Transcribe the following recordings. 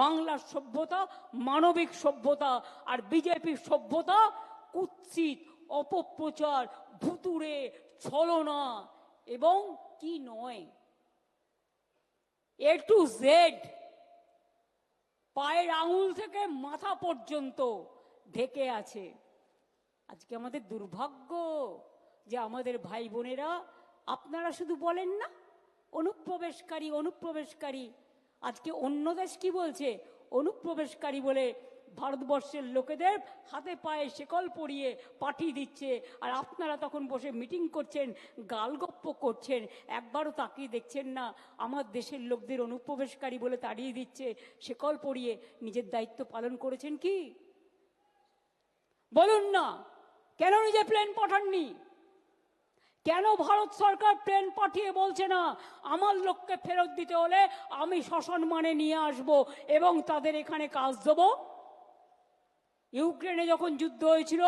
বাংলার সভ্যতা, মানবিক সভ্যতা আর বিজেপির সভ্যতা কুৎসিত, অপপ্রচার ভুতুরে ছলনা এবং কি নয়? এ টু জেড পায়ের আঙুল থেকে মাথা পর্যন্ত ঢেকে আছে। আজকে আমাদের দুর্ভাগ্য যে আমাদের ভাই বোনেরা আপনারা শুধু বলেন না, অনুপ্রবেশকারী অনুপ্রবেশকারী আজকে অন্য দেশ কি বলছে? অনুপ্রবেশকারী বলে ভারতবর্ষের লোকেদের হাতে পায়ে শেকল পরিয়ে পাঠিয়ে দিচ্ছে। আর আপনারা তখন বসে মিটিং করছেন, গালগপ্প করছেন, একবারও তাকিয়ে দেখছেন না। আমার দেশের লোকদের অনুপ্রবেশকারী বলে তাড়িয়ে দিচ্ছে, শেকল পরিয়ে নিজের দায়িত্ব পালন করেছেন কি? বলুন না। কেন নিজে প্লেন পাঠাননি? কেন ভারত সরকার প্লেন পাঠিয়ে বলছে না? আমার লোককে ফেরত দিতে হলে আমি শাসন মানে নিয়ে আসব এবং তাদের এখানে কাজ দেব। ইউক্রেনে যখন যুদ্ধ হয়েছিল,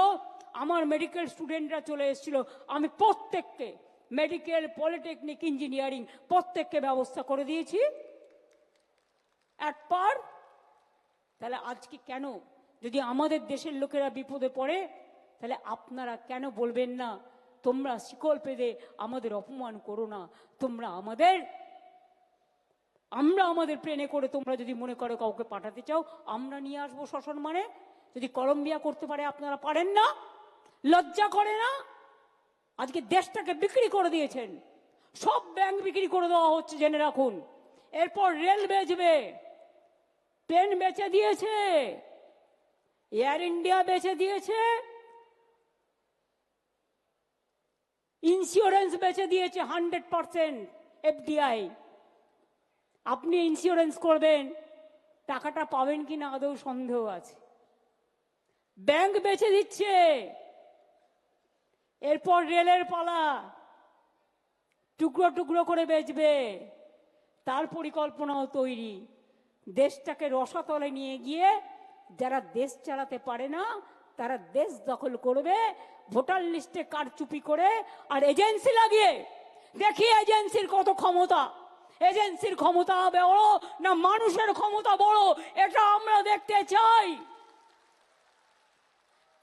আমার মেডিকেল স্টুডেন্টরা চলে এসেছিল। আমি প্রত্যেককে মেডিকেল পলিটেকনিক ইঞ্জিনিয়ারিং প্রত্যেককে ব্যবস্থা করে দিয়েছি। একবার, তাহলে আজকে কেন? যদি আমাদের দেশের লোকেরা বিপদে পড়ে, তাহলে আপনারা কেন বলবেন না? তোমরা শিকল পেদে আমাদের অপমান করো না। তোমরা আমাদের আমরা আমাদের প্লেনে করে তোমরা যদি মনে করো কাউকে পাঠাতে চাও, আমরা নিয়ে আসব শাসন মানে। যদি কলম্বিয়া করতে পারে, আপনারা পারেন না। লজ্জা করে না। আজকে দেশটাকে বিক্রি করে দিয়েছেন। সব ব্যাংক বিক্রি করে দেওয়া হচ্ছে, জেনে রাখুন। এরপর রেল বেচবে। প্লেন বেচে দিয়েছে। এয়ার ইন্ডিয়া বেচে দিয়েছে। ইন্স্যুরেন্স বেচে দিয়েছে হান্ড্রেড পার্সেন্ট এফডিআই আপনি ইন্স্যুরেন্স করবেন, টাকাটা পাবেন কি না আদৌ সন্দেহ আছে। ব্যাংক বেচে দিচ্ছে, এরপর রেলের পালা, টুকরো টুকরো করে বেচবে, তার পরিকল্পনাও তৈরি। দেশটাকে রসাতলে নিয়ে গিয়ে, যারা দেশ চালাতে পারে না তারা দেশ দখল করবে, ভোটার লিস্টে কারচুপি করে, আর এজেন্সি লাগিয়ে। দেখি এজেন্সির কত ক্ষমতা। এজেন্সির ক্ষমতা বড় না মানুষের ক্ষমতা বড়, এটা আমরা দেখতে চাই।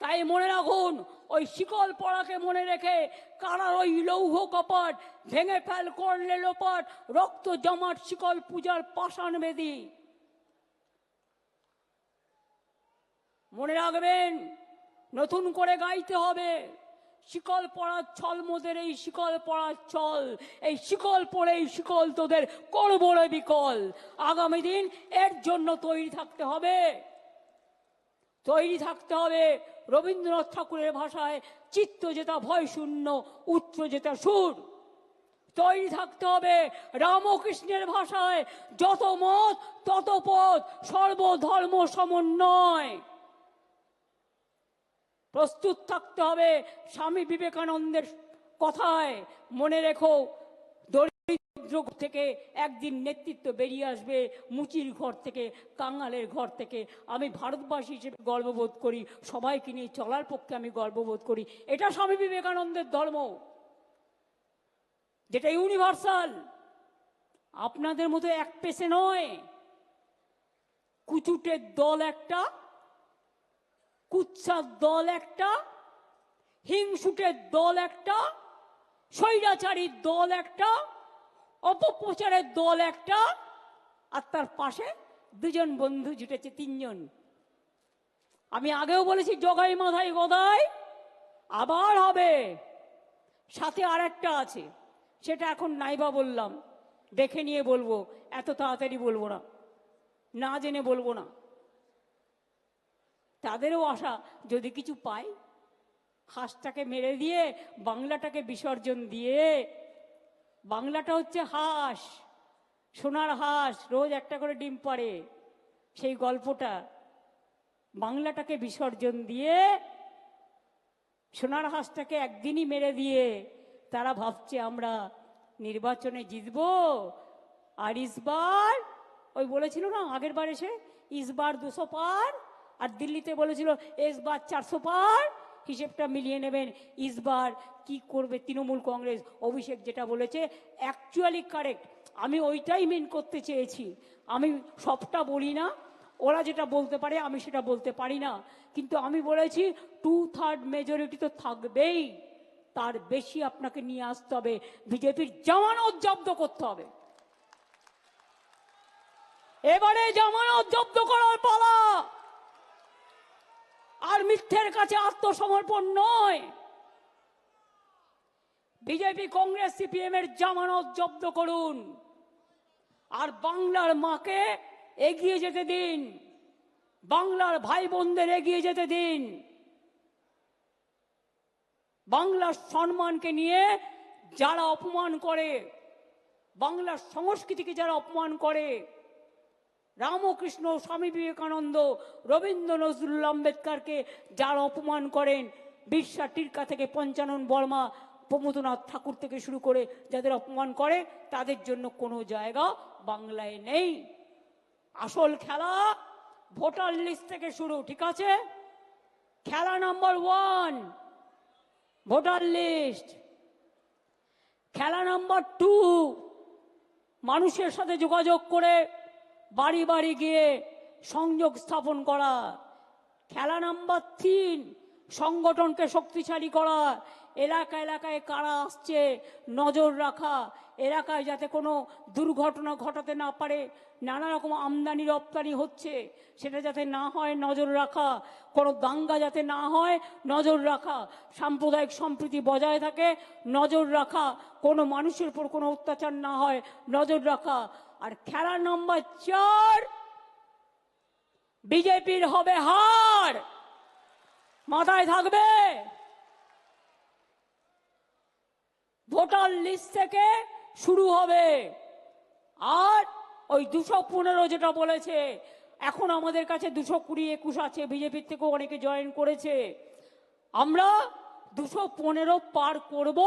তাই মনে রাখুন, ওই শিকল পড়াকে মনে রেখে কারার ওই লৌহ কপাট ভেঙে ফেল করলে লোপাট, রক্ত জমাট শিকল পূজার পাষাণ বেদী। মনে রাখবেন নতুন করে গাইতে হবে। শিকল পড়ার ছল, মোদের এই শিকল পড়ার ছল। এই শিকল পড়ে এই শিকল তোদের করব রে বিকল। আগামী দিন এর জন্য তৈরি থাকতে হবে। তৈরি থাকতে হবে রবীন্দ্রনাথ ঠাকুরের ভাষায়, চিত্ত যেটা ভয় শূন্য, উচ্চ যেটা সুর। তৈরি থাকতে হবে রামকৃষ্ণের ভাষায়, যত মত তত পথ সর্বধর্ম সমন্বয়। প্রস্তুত থাকতে হবে স্বামী বিবেকানন্দের কথায়। মনে রেখো, দরিদ্র থেকে একদিন নেতৃত্ব বেরিয়ে আসবে মুচির ঘর থেকে, কাঙালের ঘর থেকে। আমি ভারতবাসী হিসেবে গর্ববোধ করি, সবাইকে নিয়ে চলার পক্ষে আমি গর্ববোধ করি। এটা স্বামী বিবেকানন্দের ধর্ম, যেটা ইউনিভার্সাল। আপনাদের মতো এক পেশে নয় কুচুটের দল একটা কুৎসার দল একটা, হিংসুটের দল একটা, স্বৈরাচারীর দল একটা, অপপ্রচারের দল একটা, আর তার পাশে দুজন বন্ধু জুটেছে তিনজন। আমি আগেও বলেছি, জগাই মাথায় গদাই, আবার হবে। সাথে আর একটা আছে, সেটা এখন নাইবা বললাম। দেখে নিয়ে বলব, এত তাড়াতাড়ি বলব না। না জেনে বলব না। তাদেরও আশা যদি কিছু পাই, হাঁসটাকে মেরে দিয়ে, বাংলাটাকে বিসর্জন দিয়ে। বাংলাটা হচ্ছে হাঁস, সোনার হাঁস, রোজ একটা করে ডিম পাড়ে। সেই গল্পটা বাংলাটাকে বিসর্জন দিয়ে, সোনার হাঁসটাকে একদিনই মেরে দিয়ে, তারা ভাবছে আমরা নির্বাচনে জিতব। আর ইসবার, ওই বলেছিল না আগের বার এসে, ইসবার দুশো পার আর দিল্লিতে বলেছিল এসবার চারশো পার। হিসেবটা মিলিয়ে নেবেন ইসবার কি করবে তৃণমূল কংগ্রেস? অভিষেক যেটা বলেছে অ্যাকচুয়ালি কারেক্ট আমি ওইটাই মেন করতে চেয়েছি। আমি সবটা বলি না, ওরা যেটা বলতে পারে আমি সেটা বলতে পারি না। কিন্তু আমি বলেছি টু থার্ড মেজরিটি তো থাকবেই। তার বেশি আপনাকে নিয়ে আসতে হবে। বিজেপির জামানত জব্দ করতে হবে। এবারে জামানত জব্দ করার পালা। আর মিথ্যের কাছে আত্মসমর্পণ নয়। বিজেপি, কংগ্রেস, সিপিএম এর জামানত জব্দ করুন। আর বাংলার মাকে এগিয়ে যেতে দিন। বাংলার ভাই বোনদের এগিয়ে যেতে দিন। বাংলার সম্মানকে নিয়ে যারা অপমান করে, বাংলার সংস্কৃতিকে যারা অপমান করে রামকৃষ্ণ স্বামী বিবেকানন্দ রবীন্দ্র নজরুল আম্বেদকারকে যারা অপমান করেন, বিরসা টিরকা থেকে পঞ্চানন বর্মা, প্রমোদনাথ ঠাকুর থেকে শুরু করে যাদের অপমান করে, তাদের জন্য কোনো জায়গা বাংলায় নেই। আসল খেলা ভোটার লিস্ট থেকে শুরু, ঠিক আছে? খেলা নাম্বার ওয়ান, ভোটার লিস্ট। খেলা নাম্বার টু, মানুষের সাথে যোগাযোগ করে বাড়ি বাড়ি গিয়ে সংযোগ স্থাপন করা, খেলা নাম্বার তিন, সংগঠনকে শক্তিশালী করা, এলাকা এলাকায় কারা আসছে নজর রাখা, এলাকায় যাতে কোনো দুর্ঘটনা ঘটাতে না পারে, নানা রকম আমদানি রপ্তানি হচ্ছে, সেটা যাতে না হয় নজর রাখা, কোনো দাঙ্গা যাতে না হয় নজর রাখা, সাম্প্রদায়িক সম্প্রীতি বজায় থাকে, নজর রাখা, কোনো মানুষের উপর কোনো অত্যাচার না হয় নজর রাখা আর খেলা নম্বর চার, বিজেপির হবে হার। মাথায় থাকবে। ভোটার লিস্ট থেকে শুরু হবে। আর ওই দুশো পনেরো যেটা বলেছে, এখন আমাদের কাছে দুশো কুড়ি একুশ আছে, বিজেপির থেকেও অনেকে জয়েন করেছে। আমরা দুশো পনেরো পার করব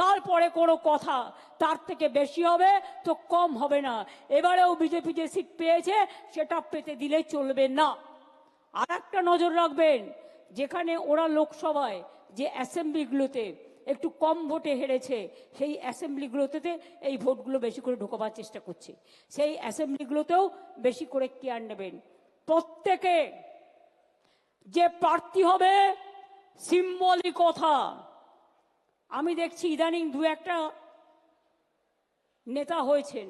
তারপরে কোনো কথা তার থেকে বেশি হবে তো কম হবে না। এবারেও বিজেপি যে সিট পেয়েছে, সেটা পেতে দিলে চলবে না। আর একটা নজর রাখবেন, যেখানে ওরা লোকসভায় যে অ্যাসেম্বলিগুলোতে একটু কম ভোটে হেরেছে, সেই অ্যাসেম্বলিগুলোতে এই ভোটগুলো বেশি করে ঢোকাবার চেষ্টা করছে। সেই অ্যাসেম্বলিগুলোতেও বেশি করে কেয়ার নেবেন। প্রত্যেকে যে প্রার্থী হবে, সিম্বলিক কথা। আমি দেখছি ইদানিং দু একটা নেতা হয়েছেন।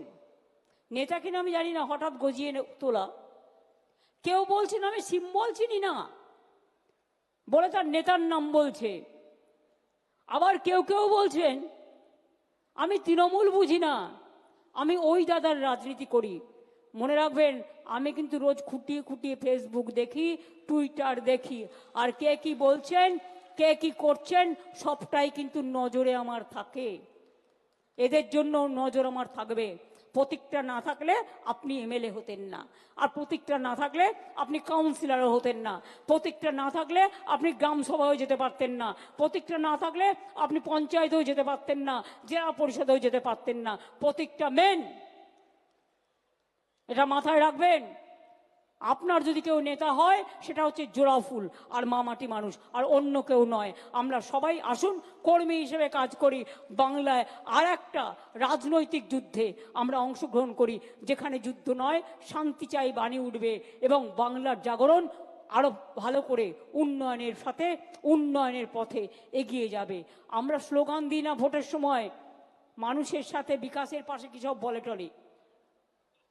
নেতা কিনা আমি জানি না, হঠাৎ গজিয়ে তোলা। কেউ বলছেন আমি সিম্বল চিনি না। বলে তার নেতার নাম বলছে। আবার কেউ কেউ বলছেন, আমি তৃণমূল বুঝি না, আমি ওই দাদার রাজনীতি করি। মনে রাখবেন, আমি কিন্তু রোজ খুঁটিয়ে খুঁটিয়ে ফেসবুক দেখি টুইটার দেখি, আর কে কি বলছেন কে কি করছেন? সবটাই কিন্তু নজরে আমার থাকে। এদের জন্য নজর আমার থাকবে। প্রতীকটা না থাকলে আপনি এমএলএ হতেন না। আর প্রতীকটা না থাকলে আপনি কাউন্সিলরও হতেন না। প্রতীকটা না থাকলে আপনি গ্রাম সভায়ও যেতে পারতেন না। প্রতীকটা না থাকলে আপনি পঞ্চায়েতেও যেতে পারতেন না। জেলা পরিষদেও যেতে পারতেন না। প্রতীকটা মেন এটা মাথায় রাখবেন। আপনার যদি কেউ নেতা হয়, সেটা হচ্ছে জোড়া ফুল আর মামাটি মানুষ, আর অন্য কেউ নয়। আমরা সবাই আসুন, কর্মী হিসেবে কাজ করি। বাংলায় আর একটা রাজনৈতিক যুদ্ধে আমরা অংশগ্রহণ করি, যেখানে যুদ্ধ নয়, শান্তি চাই, বাণী উঠবে এবং বাংলার জাগরণ আরও ভালো করে উন্নয়নের সাথে উন্নয়নের পথে এগিয়ে যাবে। আমরা স্লোগান দিই না ভোটের সময়, মানুষের সাথে বিকাশের পাশে কি সব বলে টলে?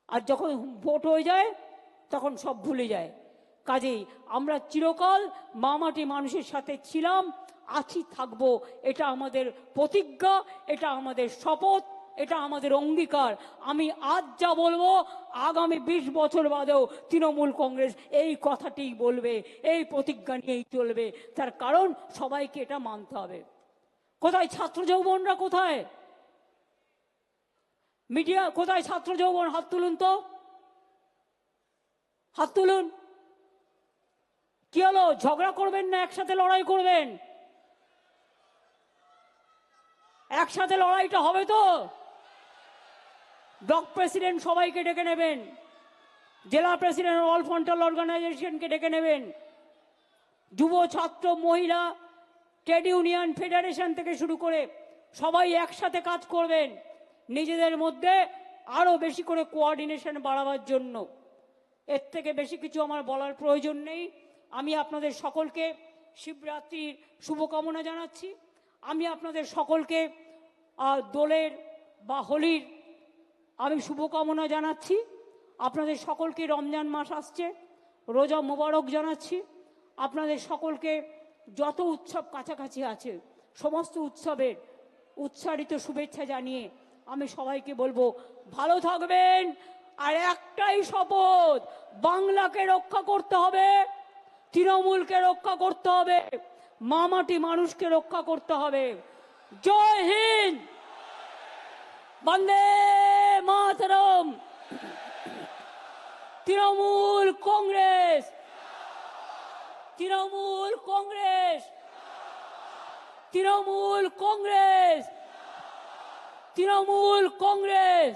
আর যখন ভোট হয়ে যায় তখন সব ভুলে যায়। কাজেই আমরা চিরকাল মামাটি মানুষের সাথে ছিলাম, আছি, থাকব। এটা আমাদের প্রতিজ্ঞা, এটা আমাদের শপথ, এটা আমাদের অঙ্গীকার। আমি আজ যা বলব, আগামী বিশ বছর বাদেও তৃণমূল কংগ্রেস এই কথাটিই বলবে, এই প্রতিজ্ঞা নিয়েই চলবে। তার কারণ সবাইকে এটা মানতে হবে। কোথায় ছাত্র যৌবনরা কোথায়? মিডিয়া, কোথায় ছাত্র যৌবন? হাত তুলুন তো। হাত তুলুন। কি হলো? ঝগড়া করবেন না? একসাথে লড়াই করবেন? একসাথে লড়াইটা হবে তো? ব্লক প্রেসিডেন্ট সবাইকে ডেকে নেবেন। জেলা প্রেসিডেন্ট অল ফ্রন্টাল অর্গানাইজেশনকে ডেকে নেবেন। যুব, ছাত্র, মহিলা, ট্রেড ইউনিয়ন, ফেডারেশন থেকে শুরু করে সবাই একসাথে কাজ করবেন। নিজেদের মধ্যে আরও বেশি করে কোঅর্ডিনেশন বাড়াবার জন্য। এর থেকে বেশি কিছু আমার বলার প্রয়োজন নেই। আমি আপনাদের সকলকে শিবরাত্রির শুভকামনা জানাচ্ছি। আমি আপনাদের সকলকে দোলের বা হোলির আমি শুভকামনা জানাচ্ছি। আপনাদের সকলকে রমজান মাস আসছে, রোজা মোবারক জানাচ্ছি। আপনাদের সকলকে যত উৎসব কাছাকাছি আছে, সমস্ত উৎসবের উচ্চারিত শুভেচ্ছা জানিয়ে আমি সবাইকে বলব, ভালো থাকবেন আর একটাই শপথ, বাংলাকে রক্ষা করতে হবে, তৃণমূলকে রক্ষা করতে হবে, মামাটি মানুষকে রক্ষা করতে হবে। জয় হিন্দ! বন্দে মাতরম! তৃণমূল কংগ্রেস! তৃণমূল কংগ্রেস! তৃণমূল কংগ্রেস! তৃণমূল কংগ্রেস!